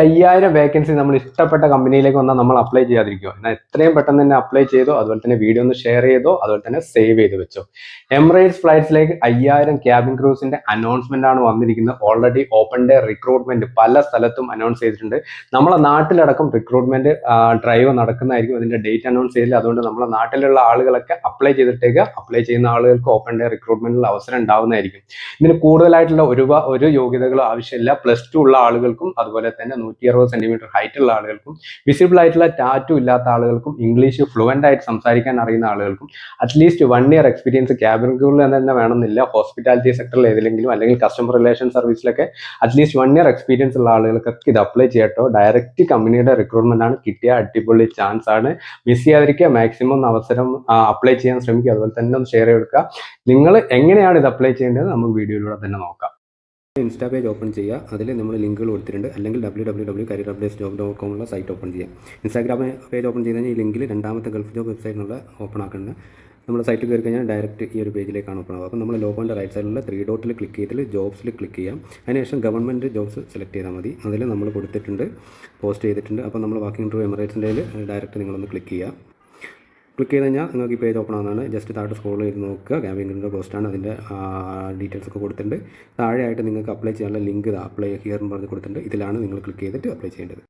അയ്യായിരം വേക്കൻസി നമ്മൾ ഇഷ്ടപ്പെട്ട കമ്പനിയിലേക്ക് വന്നാൽ നമ്മൾ അപ്ലൈ ചെയ്യാതിരിക്കുക എന്നാൽ എത്രയും പെട്ടെന്ന് തന്നെ അപ്ലൈ ചെയ്തോ അതുപോലെ തന്നെ വീഡിയോ ഒന്ന് ഷെയർ ചെയ്തോ അതുപോലെ തന്നെ സേവ് ചെയ്ത് വെച്ചോ. എമിറേറ്റ്സ് ഫ്ലൈറ്റ്സിലേക്ക് അയ്യായിരം ക്യാബിൻ ക്രൂസിന്റെ അനൗൺസ്മെന്റ് ആണ് വന്നിരിക്കുന്നത്. ഓൾറെഡി ഓപ്പൺ ഡേ റിക്രൂട്ട്മെന്റ് പല സ്ഥലത്തും അനൗൺസ് ചെയ്തിട്ടുണ്ട്. നമ്മളെ നാട്ടിലടക്കം റിക്രൂട്ട്മെന്റ് ഡ്രൈവ് നടക്കുന്നതായിരിക്കും അതിന്റെ ഡേറ്റ് അനൗൺസ് ചെയ്തില്ല അതുകൊണ്ട് നമ്മളെ നാട്ടിലുള്ള ആളുകളൊക്കെ അപ്ലൈ ചെയ്തിട്ടേക്ക് അപ്ലൈ ചെയ്യുന്ന ആളുകൾക്ക് ഓപ്പൺ ഡേ റിക്രൂട്ട്മെന്റിൽ അവസരം ഉണ്ടാവുന്നതായിരിക്കും. ഇതിന് കൂടുതലായിട്ടുള്ള ഒരു ഒരു യോഗ്യതകളോ ആവശ്യമില്ല. പ്ലസ് ടു ഉള്ള ആളുകൾക്കും അതുപോലെ തന്നെ നൂറ്റി അറുപത് സെന്റിമീറ്റർ ഹൈറ്റ് ഉള്ള ആളുകൾക്കും വിസിബിൾ ആയിട്ടുള്ള ടാറ്റു ഇല്ലാത്ത ആളുകൾക്കും ഇംഗ്ലീഷ് ഫ്ലുവന്റ് ആയിട്ട് സംസാരിക്കാൻ അറിയുന്ന ആളുകൾക്കും at least one year experience cabin ക്രൂവിൽ തന്നെ വേണമെന്നില്ല. ഹോസ്പിറ്റാലിറ്റി സെക്ടറിൽ ഏതിലെങ്കിലും അല്ലെങ്കിൽ customer relation സർവീസിലൊക്കെ at least one year experience ഉള്ള ആളുകൾക്കൊക്കെ ഇത് അപ്ലൈ ചെയ്യട്ടോ. ഡയറക്റ്റ് കമ്പനിയുടെ റിക്രൂട്ട്മെന്റ് ആണ്. കിട്ടിയ അടിപൊളി ചാൻസ് ആണ്. മിസ് ചെയ്യാതിരിക്കുക. മാക്സിമം അവസരം അപ്ലൈ ചെയ്യാൻ ശ്രമിക്കുക. അതുപോലെ തന്നെ ഒന്ന് ഷെയർ ചെയ്തെടുക്കുക. നിങ്ങൾ എങ്ങനെയാണ് ഇത് അപ്ലൈ ചെയ്യേണ്ടത്? നമുക്ക് വീഡിയോയിലൂടെ തന്നെ നോക്കാം. ഇൻസ്റ്റാ പേജ് ഓപ്പൺ ചെയ്യുക. അതിൽ നമ്മൾ ലിങ്കുകൾ കൊടുത്തിട്ടുണ്ട്. അല്ലെങ്കിൽ W W W career updates job dot കോമുള്ള site open ചെയ്യാം ഇൻസ്റ്റാഗ്രാം പേജ് ഓപ്പൺ ചെയ്ത് കഴിഞ്ഞാൽ ഈ ലിങ്കിൽ രണ്ടാമത്തെ ഗൾഫ് ജോബ് വെബ്സൈറ്റ് നമ്മൾ ഓപ്പൺ ആക്കുന്നത് നമ്മൾ സൈറ്റിൽ കയറി കഴിഞ്ഞാൽ ഡയറക്റ്റ് ഈ ഒരു പേജിലേക്കാണ് ഓപ്പൺ ആവുക. അപ്പോൾ നമ്മൾ ലോഗോന്റെ റൈറ്റ് സൈഡിലുള്ള ത്രീ ഡോട്ടിൽ ക്ലിക്ക് ചെയ്തിട്ട് ജോബ്സിൽ ക്ലിക്ക് ചെയ്യാം. അതിനുശേഷം ഗവൺമെന്റ് ജോബ്സ് സെലക്ട് ചെയ്താൽ മതി. അതിൽ നമ്മൾ കൊടുത്തിട്ടുണ്ട് പോസ്റ്റ് ചെയ്തിട്ടുണ്ട്. അപ്പോൾ നമ്മൾ വാക്കിംഗ് ടു എമിറേറ്റ്സിന്റെ ഡയറക്റ്റ് നിങ്ങളൊന്ന് ക്ലിക്ക് ചെയ്യുക. ക്ലിക്ക് ചെയ്ത് കഴിഞ്ഞാൽ നിങ്ങൾക്ക് ഈ പേജ് ഓപ്പൺ ആവുന്നതാണ്. ജസ്റ്റ് താഴെ സ്ക്രോൾ ചെയ്ത് നോക്കുക. ക്യാമ്പിങ്ങിന്റെ പോസ്റ്റാണ് അതിന്റെ ഡീറ്റെയിൽസ് ഒക്കെ കൊടുത്തിട്ടുണ്ട്. താഴെയായിട്ട് നിങ്ങൾക്ക് അപ്ലൈ ചെയ്യാനുള്ള ലിങ്ക് അപ്ലൈ ഹിയർ എന്ന് പറഞ്ഞ് കൊടുത്തിട്ടുണ്ട്. ഇതിലാണ് നിങ്ങൾ ക്ലിക്ക് ചെയ്തിട്ട് അപ്ലൈ ചെയ്യേണ്ടത്.